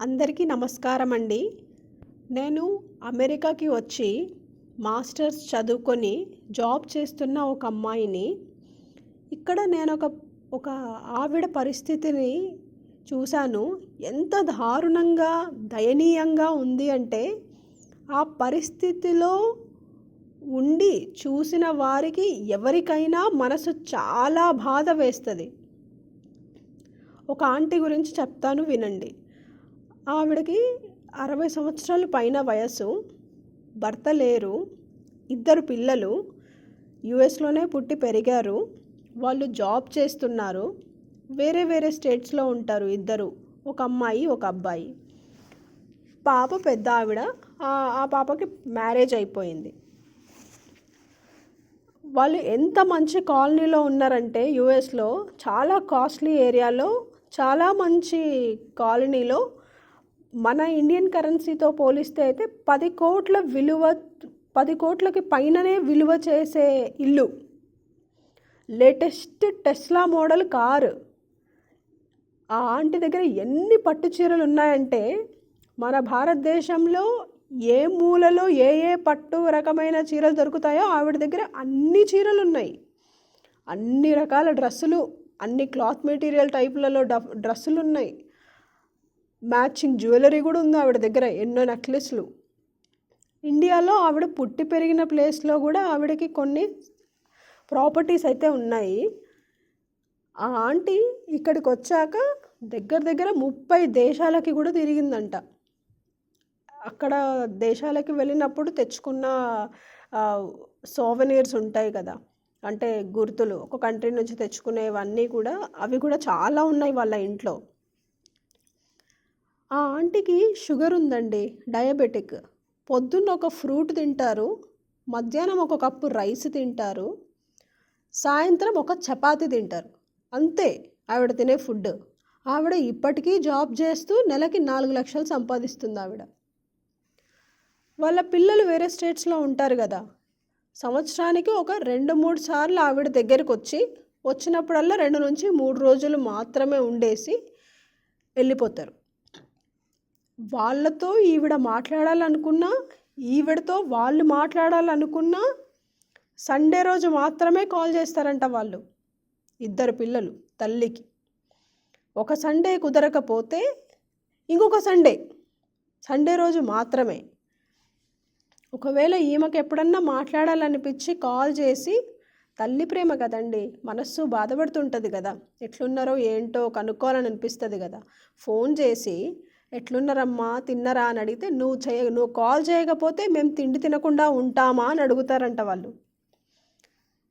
అందరికీ నమస్కారం అండి నేను అమెరికాకి వచ్చి మాస్టర్స్ చదువుకొని జాబ్ చేస్తున్న ఒక అమ్మాయిని. ఇక్కడ నేను ఒక ఒక ఆవిడ పరిస్థితిని చూశాను. ఎంత దారుణంగా దయనీయంగా ఉంది అంటే ఆ పరిస్థితిలో ఉండి చూసిన వారికి ఎవరికైనా మనసు చాలా బాధ వేస్తుంది. ఒక ఆంటీ గురించి చెప్తాను వినండి. ఆవిడకి అరవై సంవత్సరాల పైన వయసు భర్త లేరు ఇద్దరు పిల్లలు యుఎస్లోనే పుట్టి పెరిగారు వాళ్ళు జాబ్ చేస్తున్నారు వేరే వేరే స్టేట్స్లో ఉంటారు ఇద్దరు ఒక అమ్మాయి ఒక అబ్బాయి. పాప పెద్ద ఆవిడ ఆ- ఆ పాపకి మ్యారేజ్ అయిపోయింది. వాళ్ళు ఎంత మంచి కాలనీలో ఉన్నారంటే యుఎస్లో చాలా కాస్ట్లీ ఏరియాలో చాలా మంచి కాలనీలో మన ఇండియన్ కరెన్సీతో పోలిస్తే అయితే పది కోట్ల విలువ పది కోట్లకి పైననే విలువ చేసే ఇల్లు. లేటెస్ట్ టెస్లా మోడల్ కారు ఆ ఆంటీ దగ్గర ఎన్ని పట్టు చీరలు ఉన్నాయంటే మన భారతదేశంలో ఏ మూలలో ఏ ఏ పట్టు రకమైన చీరలు దొరుకుతాయో ఆవిడ దగ్గర అన్ని చీరలు ఉన్నాయి. అన్ని రకాల డ్రెస్సులు అన్ని క్లాత్ మెటీరియల్ టైపులలో డఫ్ డ్రెస్సులు ఉన్నాయి. మ్యాచింగ్ జ్యువెలరీ కూడా ఉంది ఆవిడ దగ్గర ఎన్నో నెక్లెస్లు. ఇండియాలో ఆవిడ పుట్టి పెరిగిన ప్లేస్లో కూడా ఆవిడకి కొన్ని ప్రాపర్టీస్ అయితే ఉన్నాయి. ఆ ఆంటీ ఇక్కడికి వచ్చాక దగ్గర దగ్గర ముప్పై దేశాలకి కూడా తిరిగిందంట. అక్కడ దేశాలకి వెళ్ళినప్పుడు తెచ్చుకున్న సోవెనీర్స్ ఉంటాయి కదా అంటే గుర్తులు ఒక కంట్రీ నుంచి తెచ్చుకునేవన్నీ కూడా అవి కూడా చాలా ఉన్నాయి వాళ్ళ ఇంట్లో. ఆ ఆంటీకి షుగర్ ఉందండి డయాబెటిక్. పొద్దున్న ఒక ఫ్రూట్ తింటారు మధ్యాహ్నం ఒక కప్పు రైస్ తింటారు సాయంత్రం ఒక చపాతి తింటారు. అంతే ఆవిడ తినే ఫుడ్. ఆవిడ ఇప్పటికీ జాబ్ చేస్తూ నెలకి నాలుగు లక్షలు సంపాదిస్తుంది ఆవిడ. వాళ్ళ పిల్లలు వేరే స్టేట్స్లో ఉంటారు కదా. సంవత్సరానికి ఒక రెండు మూడు సార్లు ఆవిడ దగ్గరికి వచ్చి వచ్చినప్పుడల్లా రెండు నుంచి మూడు రోజులు మాత్రమే ఉండేసి వెళ్ళిపోతారు. వాళ్ళతో ఈవిడ మాట్లాడాలనుకున్నా ఈవిడతో వాళ్ళు మాట్లాడాలనుకున్నా సండే రోజు మాత్రమే కాల్ చేస్తారంట వాళ్ళు ఇద్దరు పిల్లలు తల్లికి. ఒక సండే కుదరకపోతే ఇంకొక సండే సండే రోజు మాత్రమే. ఒకవేళ ఈమెకు ఎప్పుడన్నా మాట్లాడాలనిపించి కాల్ చేసి తల్లి ప్రేమ కదండి మనస్సు బాధపడుతుంటుంది కదా ఎట్లున్నారో ఏంటో కనుక్కోవాలని అనిపిస్తుంది కదా ఫోన్ చేసి ఎట్లున్నారమ్మా? తిన్నరా? అని అడిగితే నువ్వు చేయ నువ్వు కాల్ చేయకపోతే మేము తిండి తినకుండా ఉంటామా? అని అడుగుతారంట వాళ్ళు.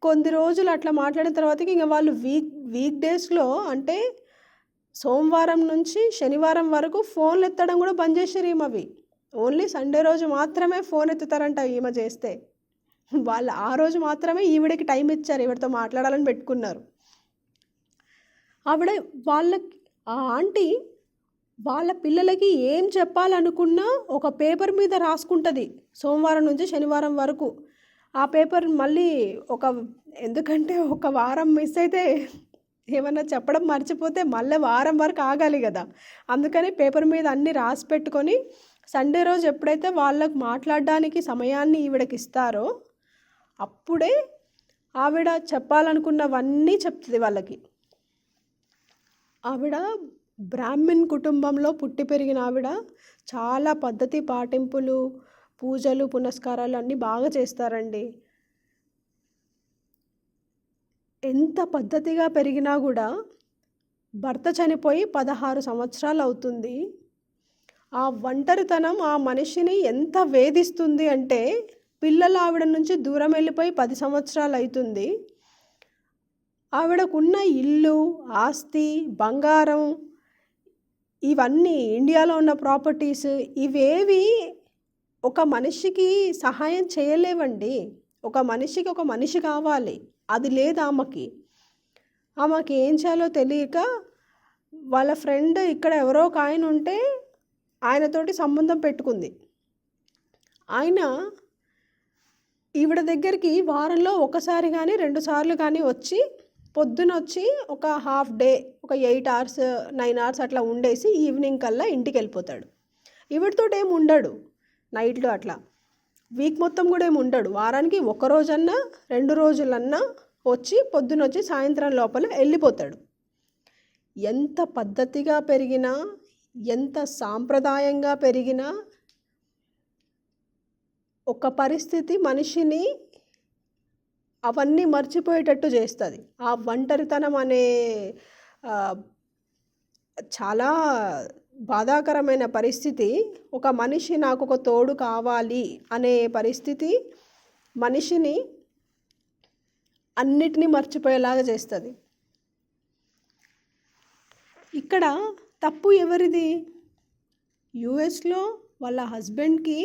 కొన్ని రోజులు అట్లా మాట్లాడిన తర్వాతకి ఇంకా వాళ్ళు వీక్ వీక్ డేస్లో అంటే సోమవారం నుంచి శనివారం వరకు ఫోన్లు ఎత్తడం కూడా బంద్ చేశారు ఈమెవి ఓన్లీ సండే రోజు మాత్రమే ఫోన్ ఎత్తుతారంట ఈమె చేస్తే. వాళ్ళు ఆ రోజు మాత్రమే ఈవిడకి టైం ఇచ్చారు ఈవిడతో మాట్లాడాలని పెట్టుకున్నారు. ఆవిడ వాళ్ళకి ఆ ఆంటీ వాళ్ళ పిల్లలకి ఏం చెప్పాలనుకున్నా ఒక పేపర్ మీద రాసుకుంటుంది సోమవారం నుంచి శనివారం వరకు. ఆ పేపర్ మళ్ళీ ఒక ఎందుకంటే ఒక వారం మిస్ అయితే ఏమన్నా చెప్పడం మర్చిపోతే మళ్ళీ వారం వరకు ఆగాలి కదా. అందుకని పేపర్ మీద అన్నీ రాసి పెట్టుకొని సండే రోజు ఎప్పుడైతే వాళ్ళకు మాట్లాడడానికి సమయాన్ని ఈవిడకి ఇస్తారో అప్పుడే ఆవిడ చెప్పాలనుకున్నవన్నీ చెప్తుంది వాళ్ళకి. ఆవిడ బ్రాహ్మణ్ కుటుంబంలో పుట్టి పెరిగిన ఆవిడ చాలా పద్ధతి పాటింపులు పూజలు పునస్కారాలు అన్నీ బాగా చేస్తారండి. ఎంత పద్ధతిగా పెరిగినా కూడా భర్త చనిపోయి పదహారు సంవత్సరాలు అవుతుంది. ఆ ఒంటరితనం ఆ మనిషిని ఎంత వేధిస్తుంది అంటే పిల్లలు ఆవిడ నుంచి దూరం వెళ్ళిపోయి పది సంవత్సరాలు అవుతుంది. ఆవిడకున్న ఇల్లు ఆస్తి బంగారం ఇవన్నీ ఇండియాలో ఉన్న ప్రాపర్టీస్ ఇవేవి ఒక మనిషికి సహాయం చేయలేవండి. ఒక మనిషికి ఒక మనిషి కావాలి. అది లేదు ఆమెకి. ఆమెకి ఏం చేయాలో తెలియక వాళ్ళ ఫ్రెండ్ ఇక్కడ ఎవరో ఒక ఆయన ఉంటే ఆయనతోటి సంబంధం పెట్టుకుంది. ఆయన ఈవిడ దగ్గరికి వారంలో ఒకసారి కానీ రెండుసార్లు కానీ వచ్చి పొద్దున వచ్చి ఒక హాఫ్ డే ఒక ఎయిట్ అవర్స్ నైన్ అవర్స్ అట్లా ఉండేసి ఈవినింగ్ కల్లా ఇంటికి వెళ్ళిపోతాడు ఇవిడితో ఏమి ఉండడు నైట్లో అట్లా. వీక్ మొత్తం కూడా ఏమి ఉండడు. వారానికి ఒక రోజన్నా రెండు రోజులన్నా వచ్చి పొద్దున వచ్చి సాయంత్రం లోపల వెళ్ళిపోతాడు. ఎంత పద్ధతిగా పెరిగినా ఎంత సాంప్రదాయంగా పెరిగినా ఒక పరిస్థితి మనిషిని అవన్నీ మర్చిపోయేటట్టు చేస్తుంది. ఆ ఒంటరితనం అనే చాలా బాధాకరమైన పరిస్థితి. ఒక మనిషి నాకు ఒక తోడు కావాలి అనే పరిస్థితి మనిషిని అన్నిటినీ మర్చిపోయేలాగా చేస్తుంది. ఇక్కడ తప్పు ఎవరిది? యుఎస్లో వాళ్ళ హస్బెండ్కి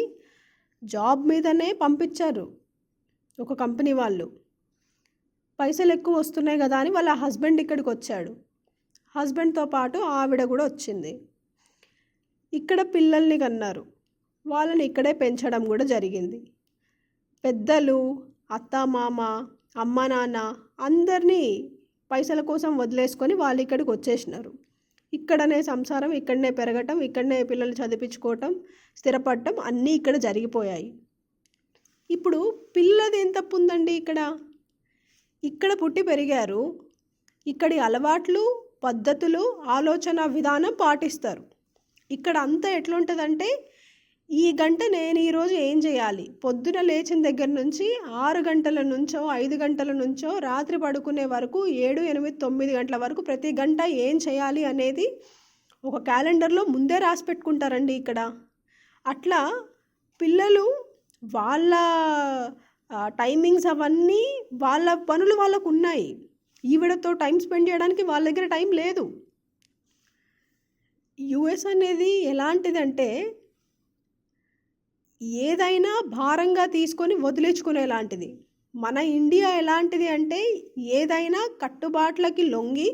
జాబ్ మీదనే పంపించారు ఒక కంపెనీ వాళ్ళు. పైసలు ఎక్కువ వస్తున్నాయి కదా అని వాళ్ళ హస్బెండ్ ఇక్కడికి వచ్చాడు హస్బెండ్తో పాటు ఆవిడ కూడా వచ్చింది. ఇక్కడ పిల్లల్ని కన్నారు. వాళ్ళని ఇక్కడే పెంచడం కూడా జరిగింది. పెద్దలు అత్త మామ అమ్మ నాన్న అందరినీ పైసల కోసం వదిలేసుకొని వాళ్ళు ఇక్కడికి వచ్చేసినారు. ఇక్కడనే సంసారం ఇక్కడనే పెరగటం ఇక్కడనే పిల్లలు చదివించుకోవటం స్థిరపడటం అన్నీ ఇక్కడ జరిగిపోయాయి. ఇప్పుడు పిల్లది ఎంత తప్పు ఉందండి ఇక్కడ? ఇక్కడ పుట్టి పెరిగారు. ఇక్కడి అలవాట్లు పద్ధతులు ఆలోచన విధానం పాటిస్తారు. ఇక్కడ అంతా ఎట్లుంటుందంటే ఈ గంట నేను ఈరోజు ఏం చేయాలి? పొద్దున లేచిన దగ్గర నుంచి ఆరు గంటల నుంచో ఐదు గంటల నుంచో రాత్రి పడుకునే వరకు ఏడు ఎనిమిది తొమ్మిది గంటల వరకు ప్రతి గంట ఏం చేయాలి అనేది ఒక క్యాలెండర్లో ముందే రాసి పెట్టుకుంటారండి ఇక్కడ. అట్లా పిల్లలు వాళ్ళ టైమింగ్స్ అవన్నీ వాళ్ళ పనులు వాళ్ళకు ఉన్నాయి ఈవిడతో టైం స్పెండ్ చేయడానికి వాళ్ళ దగ్గర టైం లేదు. యుఎస్ అనేది ఎలాంటిదంటే ఏదైనా భారంగా తీసుకొని వదిలించుకునేలాంటిది మన ఇండియా ఎలాంటిది అంటే ఏదైనా కట్టుబాట్లకి లొంగి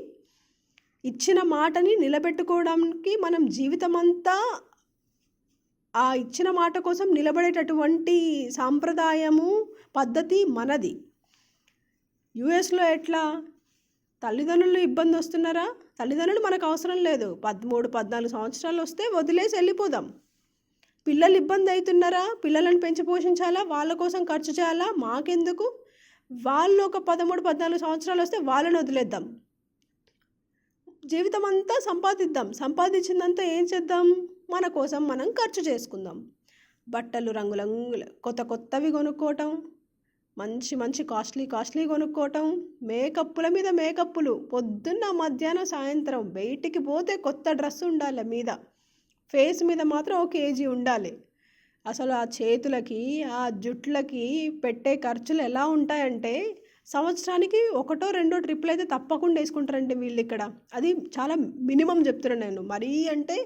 ఇచ్చిన మాటని నిలబెట్టుకోవడానికి మనం జీవితమంతా ఆ ఇచ్చిన మాట కోసం నిలబడేటటువంటి సాంప్రదాయము పద్ధతి మనది. యుఎస్లో ఎట్లా? తల్లిదండ్రులు ఇబ్బంది వస్తున్నారా? తల్లిదండ్రులు మనకు అవసరం లేదు. పదమూడు పద్నాలుగు సంవత్సరాలు వస్తే వదిలేసి వెళ్ళిపోదాం. పిల్లలు ఇబ్బంది అవుతున్నారా? పిల్లలను పెంచి పోషించాలా? వాళ్ళ కోసం ఖర్చు చేయాలా? మాకెందుకు? వాళ్ళు ఒక పదమూడు పద్నాలుగు సంవత్సరాలు వస్తే వాళ్ళని వదిలేద్దాం. జీవితం అంతా సంపాదిద్దాం. సంపాదించిందంతా ఏం చేద్దాం? మన కోసం మనం ఖర్చు చేసుకుందాం. బట్టలు రంగులంగులు కొత్త కొత్తవి కొనుక్కోవటం. మంచి మంచి కాస్ట్లీ కాస్ట్లీ కొనుక్కోవటం. మేకప్పుల మీద మేకప్పులు. పొద్దున్న మధ్యాహ్నం సాయంత్రం బయటికి పోతే కొత్త డ్రెస్ ఉండాలి మీద. ఫేస్ మీద మాత్రం ఒక కేజీ ఉండాలి. అసలు ఆ చేతులకి ఆ జుట్లకి పెట్టే ఖర్చులు ఎలా ఉంటాయంటే సంవత్సరానికి ఒకటో రెండో ట్రిప్లు అయితే తప్పకుండా వేసుకుంటారండి వీళ్ళు ఇక్కడ అది చాలా మినిమం చెప్తున్నాను నేను. మరీ అంటే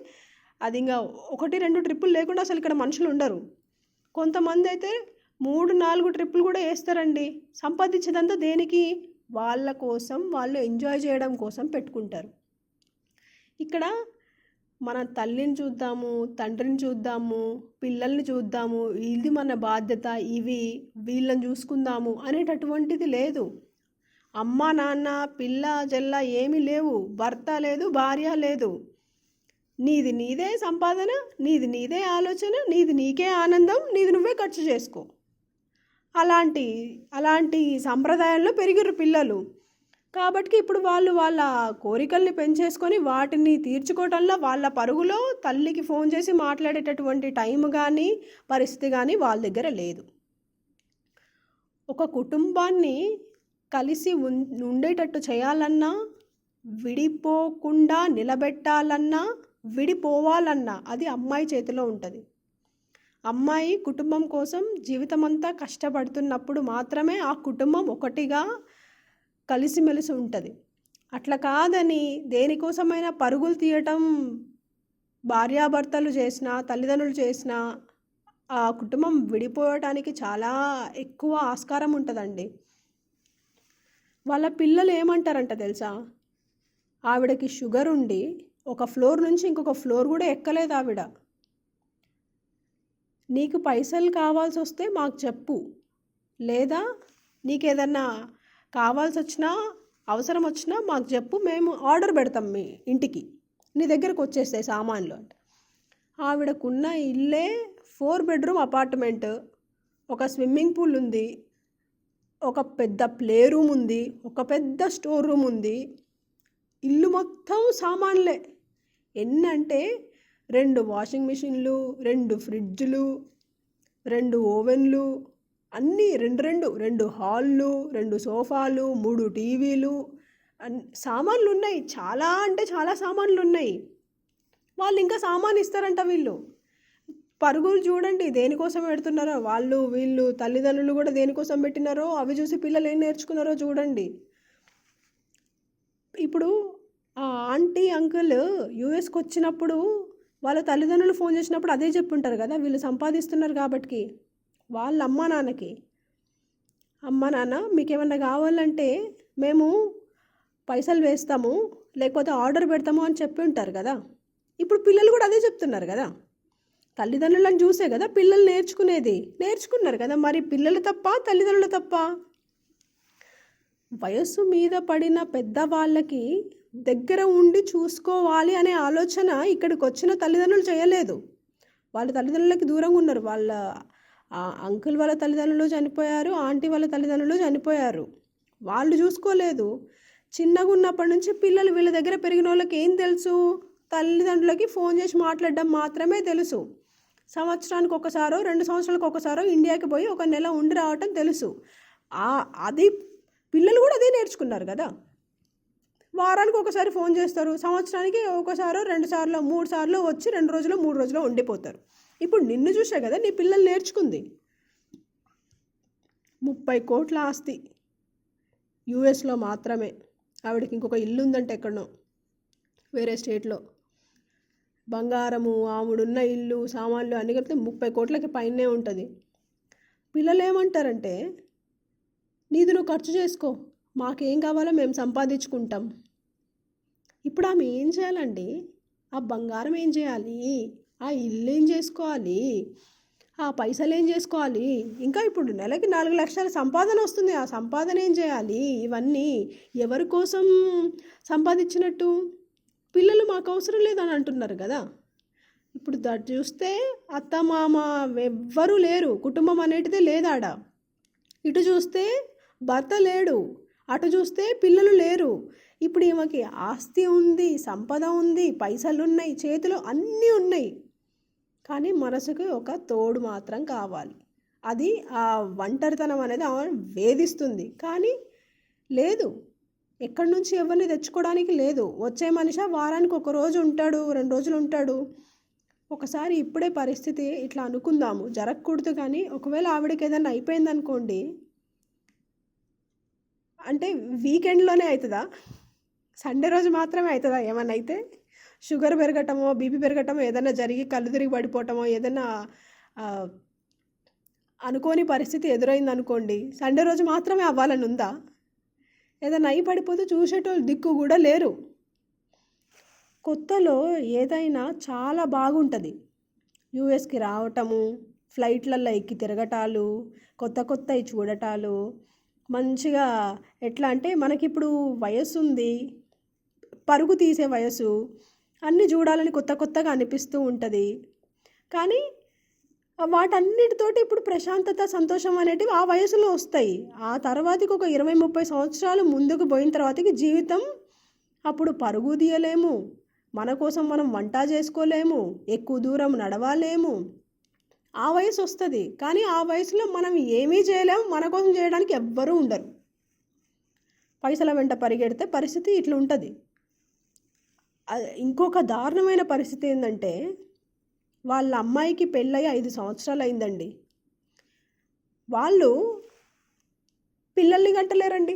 అది ఇంకా ఒకటి రెండు ట్రిప్పులు లేకుండా అసలు ఇక్కడ మనుషులు ఉండరు. కొంతమంది అయితే మూడు నాలుగు ట్రిప్పులు కూడా వేస్తారండి. సంపాదించేదంతా దేనికి? వాళ్ళ కోసం వాళ్ళు ఎంజాయ్ చేయడం కోసం పెట్టుకుంటారు. ఇక్కడ మన తల్లిని చూద్దాము తండ్రిని చూద్దాము పిల్లల్ని చూద్దాము ఇది మన బాధ్యత ఇవి వీళ్ళని చూసుకుందాము అనేటటువంటిది లేదు. అమ్మ నాన్న పిల్ల జల్ల ఏమీ లేవు భర్త లేదు భార్య లేదు. నీది నీదే సంపాదన నీది నీదే ఆలోచన నీది నీకే ఆనందం నీది నువ్వే ఖర్చు చేసుకో. అలాంటి అలాంటి సంప్రదాయంలో పెరిగిరు పిల్లలు. కాబట్టి ఇప్పుడు వాళ్ళు వాళ్ళ కోరికల్ని పెంచేసుకొని వాటిని తీర్చుకోవటంలో వాళ్ళ పరుగులో తల్లికి ఫోన్ చేసి మాట్లాడేటటువంటి టైం కానీ పరిస్థితి కానీ వాళ్ళ దగ్గర లేదు. ఒక కుటుంబాన్ని కలిసి ఉన్ ఉండేటట్టు చేయాలన్నా విడిపోకుండా నిలబెట్టాలన్నా విడిపోవాలన్నా అది అమ్మాయి చేతిలో ఉంటుంది. అమ్మాయి కుటుంబం కోసం జీవితమంతా కష్టపడుతున్నప్పుడు మాత్రమే ఆ కుటుంబం ఒకటిగా కలిసిమెలిసి ఉంటుంది. అట్లా కాదని దేనికోసమైనా పరుగులు తీయటం భార్యాభర్తలు చేసిన తల్లిదండ్రులు చేసిన ఆ కుటుంబం విడిపోవటానికి చాలా ఎక్కువ ఆస్కారం ఉంటుందండి. వాళ్ళ పిల్లలు ఏమంటారంట తెలుసా? ఆవిడకి షుగర్ ఉండి ఒక ఫ్లోర్ నుంచి ఇంకొక ఫ్లోర్ కూడా ఎక్కలేదు ఆవిడ. నీకు పైసలు కావాల్సి వస్తే మాకు చెప్పు. లేదా నీకేదన్నా కావాల్సి వచ్చినా అవసరం వచ్చినా మాకు చెప్పు. మేము ఆర్డర్ పెడతాం మీ ఇంటికి. నీ దగ్గరకు వచ్చేస్తాయి సామాన్లు అంటే. ఆవిడకున్న ఇల్లే ఫోర్ బెడ్రూమ్ అపార్ట్మెంట్. ఒక స్విమ్మింగ్ పూల్ ఉంది. ఒక పెద్ద ప్లే రూమ్ ఉంది. ఒక పెద్ద స్టోర్ రూమ్ ఉంది. ఇల్లు మొత్తం సామాన్లే. ఎన్నంటే రెండు వాషింగ్ మిషన్లు రెండు ఫ్రిడ్జ్లు రెండు ఓవెన్లు అన్నీ రెండు రెండు రెండు హాళ్ళు రెండు సోఫాలు మూడు టీవీలు అన్ సామాన్లు ఉన్నాయి చాలా అంటే చాలా సామాన్లు ఉన్నాయి వాళ్ళు ఇంకా సామాన్ ఇస్తారంట వీళ్ళు. పరుగులు చూడండి దేనికోసం పెడుతున్నారో వాళ్ళు వీళ్ళు తల్లిదండ్రులు కూడా దేనికోసం పెట్టినారో అవి చూసి పిల్లలు ఏం నేర్చుకున్నారో చూడండి. ఇప్పుడు ఆ ఆంటీ అంకుల్ యూఎస్కి వచ్చినప్పుడు వాళ్ళ తల్లిదండ్రులు ఫోన్ చేసినప్పుడు అదే చెప్పుంటారు కదా వీళ్ళు సంపాదిస్తున్నారు కాబట్టి వాళ్ళ అమ్మ నాన్నకి. అమ్మ నాన్న మీకు ఏమన్నా కావాలంటే మేము పైసలు వేస్తాము లేకపోతే ఆర్డర్ పెడతాము అని చెప్పి ఉంటారు కదా. ఇప్పుడు పిల్లలు కూడా అదే చెప్తున్నారు కదా. తల్లిదండ్రులను చూసే కదా పిల్లలు నేర్చుకునేది నేర్చుకున్నారు కదా. మరి పిల్లలు తప్ప తల్లిదండ్రులు తప్ప? వయస్సు మీద పడిన పెద్దవాళ్ళకి దగ్గర ఉండి చూసుకోవాలి అనే ఆలోచన ఇక్కడికి వచ్చిన తల్లిదండ్రులు చేయలేదు. వాళ్ళ తల్లిదండ్రులకి దూరంగా ఉన్నారు. వాళ్ళ అంకుల్ వాళ్ళ తల్లిదండ్రులు చనిపోయారు ఆంటీ వాళ్ళ తల్లిదండ్రులు చనిపోయారు. వాళ్ళు చూసుకోలేదు. చిన్నగా ఉన్నప్పటి నుంచి పిల్లలు వీళ్ళ దగ్గర పెరిగిన వాళ్ళకి ఏం తెలుసు? తల్లిదండ్రులకి ఫోన్ చేసి మాట్లాడడం మాత్రమే తెలుసు. సంవత్సరానికి ఒకసారో రెండు సంవత్సరాలకు ఒకసారో ఇండియాకి పోయి ఒక నెల ఉండి రావటం తెలుసు. అది పిల్లలు కూడా అదే నేర్చుకున్నారు కదా. వారానికి ఒకసారి ఫోన్ చేస్తారు. సంవత్సరానికి ఒకసారో రెండు సార్లు మూడు సార్లు వచ్చి రెండు రోజులు మూడు రోజులు ఉండిపోతారు. ఇప్పుడు నిన్ను చూసే కదా నీ పిల్లలు నేర్చుకుంది. ముప్పై కోట్ల ఆస్తి. యూఎస్లో మాత్రమే. ఆవిడకి ఇంకొక ఇల్లు ఉందంటే ఎక్కడనో? వేరే స్టేట్లో. బంగారము ఆవిడున్న ఇల్లు సామాన్లు అన్ని కలిపితే ముప్పై కోట్లకి పైనే ఉంటుంది. పిల్లలు ఏమంటారంటే నీది నువ్వు ఖర్చు చేసుకో. మాకేం కావాలో మేము సంపాదించుకుంటాం. ఇప్పుడు ఆమె ఏం చేయాలండి? ఆ బంగారం ఏం చేయాలి? ఆ ఇల్లు ఏం చేసుకోవాలి? ఆ పైసలు ఏం చేసుకోవాలి? ఇంకా ఇప్పుడు నెలకి నాలుగు లక్షల సంపాదన వస్తుంది. ఆ సంపాదన ఏం చేయాలి? ఇవన్నీ ఎవరి కోసం సంపాదించినట్టు? పిల్లలు మాకు అవసరం లేదని అంటున్నారు కదా. ఇప్పుడు దట్ చూస్తే అత్త మామ ఎవ్వరూ లేరు. కుటుంబం అనేటిదే లేదాడ. ఇటు చూస్తే భర్త లేడు. అటు చూస్తే పిల్లలు లేరు. ఇప్పుడు ఈమెకి ఆస్తి ఉంది సంపద ఉంది పైసలు ఉన్నాయి చేతిలో అన్నీ ఉన్నాయి. కానీ మనసుకి ఒక తోడు మాత్రం కావాలి. అది ఆ ఒంటరితనం అనేది ఆమె వేధిస్తుంది. కానీ లేదు. ఎక్కడి నుంచి ఎవరిని తెచ్చుకోవడానికి లేదు. వచ్చే మనిషి వారానికి ఒక రోజు ఉంటాడు రెండు రోజులు ఉంటాడు. ఒకసారి ఇప్పుడే పరిస్థితి ఇట్లా అనుకుందాము. జరగకూడదు కానీ ఒకవేళ ఆవిడకి ఏదైనా అయిపోయిందనుకోండి అంటే వీకెండ్లోనే అవుతుందా సండే రోజు మాత్రమే అవుతుందా ఏమన్నా అయితే షుగర్ పెరగటమో బీపీ పెరగటమో ఏదైనా జరిగి కళ్ళు తిరిగి పడిపోవటమో ఏదైనా అనుకోని పరిస్థితి ఎదురైంది అనుకోండి సండే రోజు మాత్రమే అవ్వాలని ఉందా? ఏదైనా అయి పడిపోతే చూసేటోళ్ళు దిక్కు కూడా లేరు. కొత్తలో ఏదైనా చాలా బాగుంటుంది. యూఎస్కి రావటము ఫ్లైట్లలో ఎక్కి తిరగటాలు కొత్త కొత్తవి చూడటాలు మంచిగా ఎట్లా అంటే మనకిప్పుడు వయస్సు ఉంది పరుగు తీసే వయసు అన్నీ చూడాలని కొత్త కొత్తగా అనిపిస్తూ ఉంటుంది. కానీ వాటన్నిటితోటి ఇప్పుడు ప్రశాంతత సంతోషం అనేటివి ఆ వయసులో వస్తాయి. ఆ తర్వాతకి ఒక ఇరవై ముప్పై సంవత్సరాలు ముందుకు పోయిన తర్వాతకి జీవితం అప్పుడు పరుగు తీయలేము. మన కోసం మనం వంట చేసుకోలేము. ఎక్కువ దూరం నడవలేము. ఆ వయసు వస్తుంది. కానీ ఆ వయసులో మనం ఏమీ చేయలేము. మన కోసం చేయడానికి ఎవ్వరూ ఉండరు. పైసల వెంట పరిగెడితే పరిస్థితి ఇట్లా ఉంటుంది. ఇంకొక దారుణమైన పరిస్థితి ఏంటంటే వాళ్ళ అమ్మాయికి పెళ్ళయి ఐదు సంవత్సరాలు అయిందండి. వాళ్ళు పిల్లల్ని గంటలేరండి.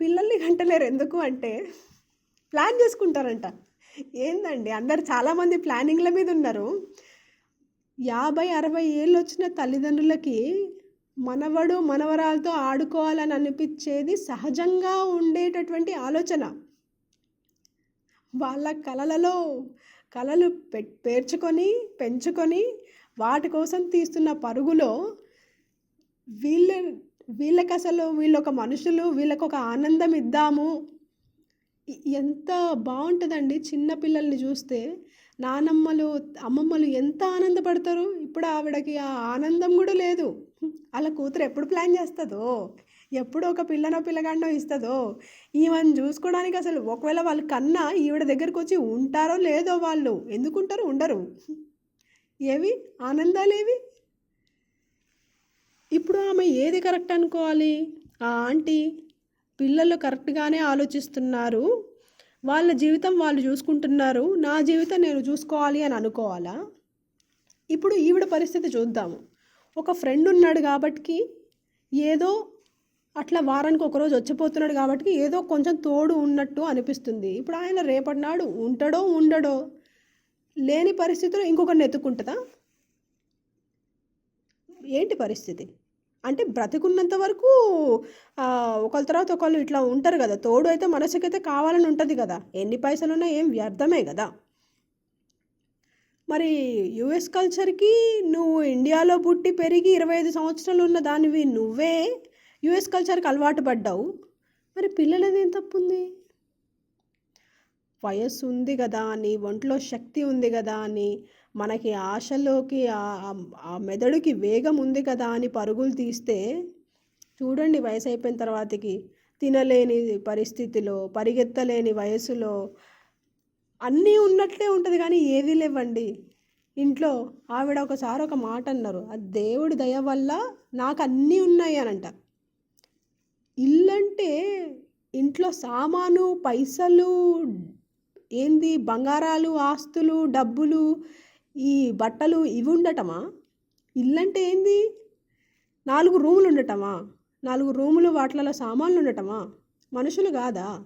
పిల్లల్ని గంటలేరు. ఎందుకు అంటే ప్లాన్ చేసుకుంటారంట. ఏందండి? అందరు చాలామంది ప్లానింగ్ల మీద ఉన్నారు. యాభై అరవై ఏళ్ళు వచ్చిన తల్లిదండ్రులకి మనవడు మనవరాలతో ఆడుకోవాలని అనిపించేది సహజంగా ఉండేటటువంటి ఆలోచన. వాళ్ళ కలలలో కళలు పె పేర్చుకొని పెంచుకొని వాటి కోసం తీస్తున్న పరుగులో వీళ్ళ వీళ్ళకి అసలు వీళ్ళు ఒక మనుషులు వీళ్ళకి ఒక ఆనందం ఇద్దాము. ఎంత బాగుంటుందండి చిన్నపిల్లల్ని చూస్తే. నానమ్మలు అమ్మమ్మలు ఎంత ఆనందపడతారు? ఇప్పుడు ఆవిడకి ఆ ఆనందం కూడా లేదు. అలా కూతురు ఎప్పుడు ప్లాన్ చేస్తుందో? ఎప్పుడు ఒక పిల్లనో పిల్లగాడనో ఇస్తుందో? ఈమెను చూసుకోవడానికి అసలు ఒకవేళ వాళ్ళు కన్నా ఈవిడ దగ్గరకు వచ్చి ఉంటారో లేదో వాళ్ళు. ఎందుకుంటారు? ఉండరు. ఏవి? ఆనందాలేవి? ఇప్పుడు ఆమె ఏది కరెక్ట్ అనుకోవాలి? ఆ ఆంటీ పిల్లలు కరెక్ట్గానే ఆలోచిస్తున్నారు. వాళ్ళ జీవితం వాళ్ళు చూసుకుంటున్నారు నా జీవితం నేను చూసుకోవాలి అని అనుకోవాలా? ఇప్పుడు ఈవిడ పరిస్థితి చూద్దాము. ఒక ఫ్రెండ్ ఉన్నాడు కాబట్టి ఏదో అట్లా వారానికి ఒకరోజు వచ్చిపోతున్నాడు కాబట్టి ఏదో కొంచెం తోడు ఉన్నట్టు అనిపిస్తుంది. ఇప్పుడు ఆయన రేపటి నాడు ఉంటాడో ఉండడో లేని పరిస్థితిలో ఇంకొకరిని ఎత్తుకుంటుందా? ఏంటి పరిస్థితి? అంటే బ్రతికున్నంత వరకు ఒకళ్ళ తర్వాత ఒకళ్ళు ఇట్లా ఉంటారు కదా. తోడు అయితే మనసుకైతే కావాలని ఉంటుంది కదా. ఎన్ని పైసలున్నా ఏం వ్యర్థమే కదా. మరి యుఎస్ కల్చర్కి నువ్వు ఇండియాలో పుట్టి పెరిగి ఇరవై ఐదు సంవత్సరాలు ఉన్న దానివి నువ్వే యుఎస్ కల్చర్కి అలవాటు పడ్డావు. మరి పిల్లలది ఏం తప్పు ఉంది వయస్సు ఉంది కదా అని ఒంట్లో శక్తి ఉంది కదా అని మనకి ఆశలోకి ఆ- మెదడుకి వేగం ఉంది కదా అని పరుగులు తీస్తే చూడండి వయసు అయిపోయిన తర్వాతకి తినలేని పరిస్థితిలో పరిగెత్తలేని వయసులో అన్నీ ఉన్నట్లే ఉంటుంది కానీ ఏది లేవండి. ఇంట్లో ఆవిడ ఒకసారి ఒక మాట అన్నారు ఆ దేవుడి దయ వల్ల నాకు అన్నీ ఉన్నాయి అనంట ఇల్లంటే ఇంట్లో సామాను పైసలు ఏంది బంగారాలు ఆస్తులు డబ్బులు ఈ బట్టలు ఇవి ఉండటమా? ఇల్లంటే ఏంది? నాలుగు రూములు ఉండటమా? నాలుగు రూములు వాటిలలో సామాన్లు ఉండటమా? మనుషులు కాదా?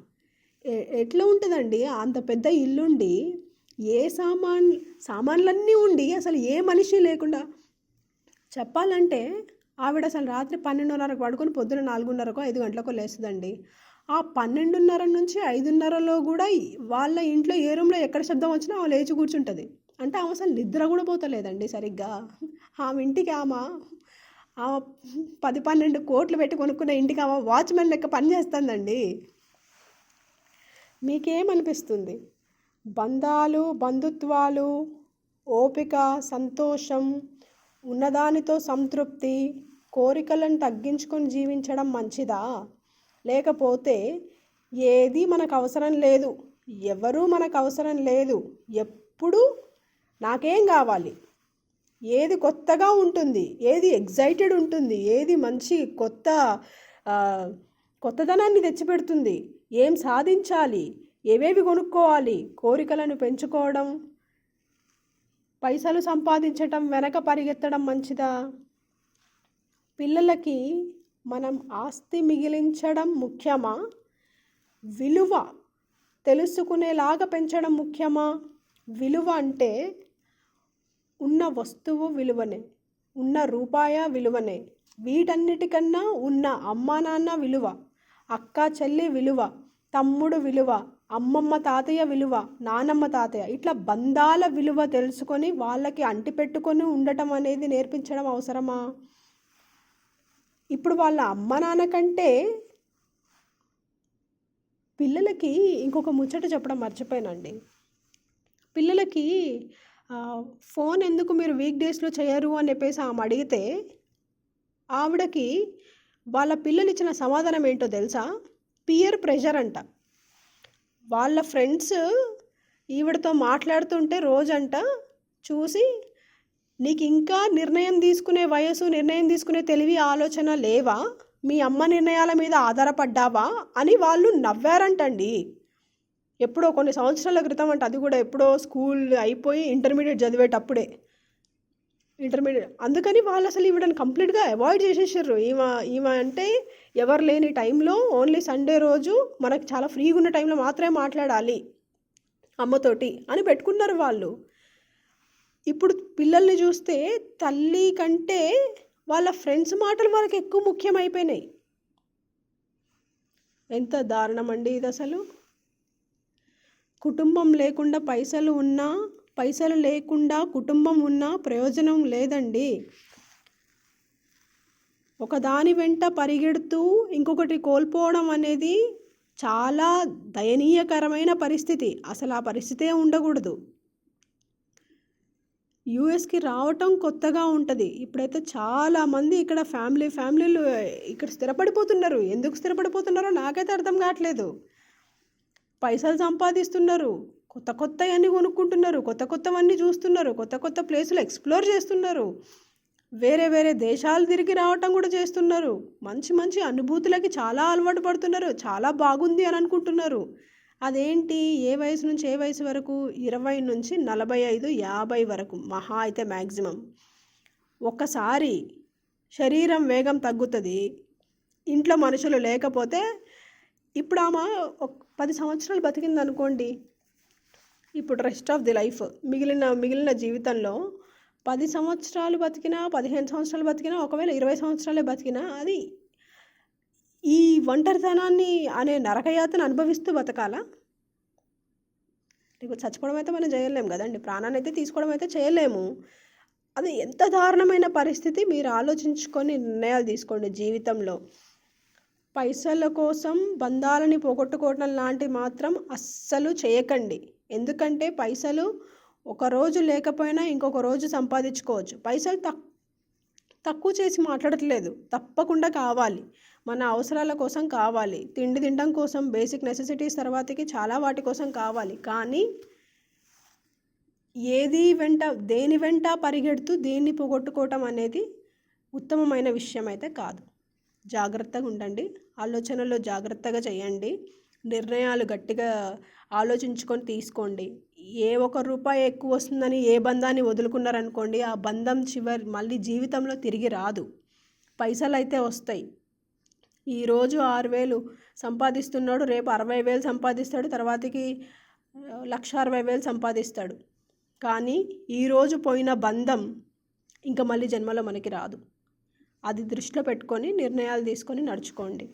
ఎ- ఎట్లా ఉంటుందండి? అంత పెద్ద ఇల్లుండి ఏ సామాన్ సామాన్లన్నీ ఉండి అసలు ఏ మనిషి లేకుండా చెప్పాలంటే ఆవిడ అసలు రాత్రి పన్నెండున్నరకు పడుకొని పొద్దున నాలుగున్నరకో ఐదు గంటలకో లేస్తుందండి. ఆ పన్నెండున్నర నుంచి ఐదున్నరలో కూడా వాళ్ళ ఇంట్లో ఏ రూమ్లో ఎక్కడ శబ్దం వచ్చినా ఆమె లేచి కూర్చుంటుంది. అంటే ఆమె అసలు నిద్ర కూడా పోతలేదండి సరిగ్గా. ఆమె ఇంటికి ఆమె ఆమె పది పన్నెండు కోట్లు పెట్టి కొనుక్కున్న ఇంటికి ఆమె వాచ్మెన్ లెక్క పనిచేస్తుందండి మీకేమనిపిస్తుంది? బంధాలు బంధుత్వాలు ఓపిక సంతోషం ఉన్నదానితో సంతృప్తి కోరికలను తగ్గించుకొని జీవించడం మంచిదా? లేకపోతే ఏది మనకు అవసరం లేదు. ఎవరూ మనకు అవసరం లేదు. ఎప్పుడూ నాకేం కావాలి? ఏది కొత్తగా ఉంటుంది ఏది ఎగ్జైటెడ్ ఉంటుంది ఏది మంచి కొత్త కొత్తదనాన్ని తెచ్చిపెడుతుంది ఏం సాధించాలి ఏవేవి కొనుక్కోవాలి కోరికలను పెంచుకోవడం పైసలు సంపాదించటం వెనక పరిగెత్తడం మంచిదా? పిల్లలకి మనం ఆస్తి మిగిలించడం ముఖ్యమా? విలువ తెలుసుకునేలాగా పెంచడం ముఖ్యమా? విలువ అంటే ఉన్న వస్తువు విలువనే ఉన్న రూపాయ విలువనే వీటన్నిటికన్నా ఉన్న అమ్మా నాన్న విలువ అక్క చెల్లి విలువ తమ్ముడు విలువ అమ్మమ్మ తాతయ్య విలువ నానమ్మ తాతయ్య ఇట్లా బంధాల విలువ తెలుసుకొని వాళ్ళకి అంటిపెట్టుకొని ఉండటం అనేది నేర్పించడం అవసరమా? ఇప్పుడు వాళ్ళ అమ్మ నాన్న కంటే పిల్లలకి ఇంకొక ముచ్చట చెప్పడం మర్చిపోయానండి. పిల్లలకి ఫోన్ ఎందుకు మీరు వీక్ డేస్లో చేయరు? అని చెప్పేసి ఆమె అడిగితే ఆవిడకి వాళ్ళ పిల్లలు ఇచ్చిన సమాధానం ఏంటో తెలుసా? పియర్ ప్రెషర్ అంట. వాళ్ళ ఫ్రెండ్స్ ఈవిడతో మాట్లాడుతుంటే రోజంట చూసి నీకు ఇంకా నిర్ణయం తీసుకునే వయసు నిర్ణయం తీసుకునే తెలివి ఆలోచన లేవా? మీ అమ్మ నిర్ణయాల మీద ఆధారపడ్డావా? అని వాళ్ళు నవ్వారంటండి. ఎప్పుడో కొన్ని సంవత్సరాల క్రితం అంట అది కూడా ఎప్పుడో స్కూల్ అయిపోయి ఇంటర్మీడియట్ చదివేటప్పుడే. ఇంటర్మీడియట్ అందుకని వాళ్ళు అసలు ఈవిడని కంప్లీట్గా అవాయిడ్ చేసేసారు. ఈమె ఈమె అంటే ఎవరు లేని టైంలో ఓన్లీ సండే రోజు మనకు చాలా ఫ్రీగా ఉన్న టైంలో మాత్రమే మాట్లాడాలి అమ్మతోటి అని పెట్టుకున్నారు వాళ్ళు. ఇప్పుడు పిల్లల్ని చూస్తే తల్లి కంటే వాళ్ళ ఫ్రెండ్స్ మాటలు వాళ్ళకి ఎక్కువ ముఖ్యమైపోయినాయి. ఎంత దారుణం అండి ఇది అసలు. కుటుంబం లేకుండా పైసలు ఉన్నా పైసలు లేకుండా కుటుంబం ఉన్నా ప్రయోజనం లేదండి. ఒకదాని వెంట పరిగెడుతూ ఇంకొకటి కోల్పోవడం అనేది చాలా దయనీయకరమైన పరిస్థితి. అసలు ఆ పరిస్థితే ఉండకూడదు. యూఎస్కి రావటం కొత్తగా ఉంటుంది. ఇప్పుడైతే చాలామంది ఇక్కడ ఫ్యామిలీ ఫ్యామిలీలు ఇక్కడ స్థిరపడిపోతున్నారు. ఎందుకు స్థిరపడిపోతున్నారో నాకైతే అర్థం కావట్లేదు. పైసలు సంపాదిస్తున్నారు. కొత్త కొత్తవన్నీ కొనుక్కుంటున్నారు. కొత్త కొత్తవన్నీ చూస్తున్నారు. కొత్త కొత్త ప్లేసులు ఎక్స్ప్లోర్ చేస్తున్నారు. వేరే వేరే దేశాలు తిరిగి రావటం కూడా చేస్తున్నారు. మంచి మంచి అనుభూతులకి చాలా అలవాటు పడుతున్నారు. చాలా బాగుంది అని అనుకుంటున్నారు. అదేంటి? ఏ వయసు నుంచి ఏ వయసు వరకు? ఇరవై నుంచి నలభై ఐదు యాభై వరకు. మహా అయితే మ్యాక్సిమం ఒక్కసారి శరీరం వేగం తగ్గుతుంది. ఇంట్లో మనుషులు లేకపోతే ఇప్పుడు ఆమె పది సంవత్సరాలు బతికింది అనుకోండి ఇప్పుడు రెస్ట్ ఆఫ్ ది లైఫ్ మిగిలిన మిగిలిన జీవితంలో పది సంవత్సరాలు బతికినా పదిహేను సంవత్సరాలు బతికినా ఒకవేళ ఇరవై సంవత్సరాలే బతికినా అది ఈ ఒంటరితనాన్ని అనే నరకయాతను అనుభవిస్తూ బతకాలా? నీకు చచ్చిపోవడం అయితే మనం చేయలేము కదండి. ప్రాణాన్ని అయితే తీసుకోవడం అయితే చేయలేము. అది ఎంత దారుణమైన పరిస్థితి మీరు ఆలోచించుకొని నిర్ణయాలు తీసుకోండి జీవితంలో. పైసల కోసం బంధాలని పోగొట్టుకోవడం లాంటివి మాత్రం అస్సలు చేయకండి. ఎందుకంటే పైసలు ఒక రోజు లేకపోయినా ఇంకొక రోజు సంపాదించుకోవచ్చు. పైసలు తక్ తక్కువ చేసి మాట్లాడట్లేదు. తప్పకుండా కావాలి. మన అవసరాల కోసం కావాలి. తిండి తినడం కోసం బేసిక్ నెసెసిటీస్ తర్వాతకి చాలా వాటి కోసం కావాలి. కానీ ఏది వెంట దేని వెంట పరిగెడుతూ దేన్ని పోగొట్టుకోవటం అనేది ఉత్తమమైన విషయం అయితే కాదు. జాగ్రత్తగా ఉండండి. ఆలోచనలో జాగ్రత్తగా చేయండి. నిర్ణయాలు గట్టిగా ఆలోచించుకొని తీసుకోండి. ఏ ఒక రూపాయి ఎక్కువ వస్తుందని ఏ బంధాన్ని వదులుకున్నారనుకోండి ఆ బంధం చివరి మళ్ళీ జీవితంలో తిరిగి రాదు. పైసలు అయితే వస్తాయి ఈరోజు ఆరు వేలు సంపాదిస్తున్నాడు రేపు అరవై వేలు సంపాదిస్తాడు తర్వాతకి లక్ష అరవై వేలు సంపాదిస్తాడు. కానీ ఈరోజు పోయిన బంధం ఇంకా మళ్ళీ జన్మలో మనకి రాదు. అది దృష్టిలో పెట్టుకొని నిర్ణయాలు తీసుకొని నడుచుకోండి.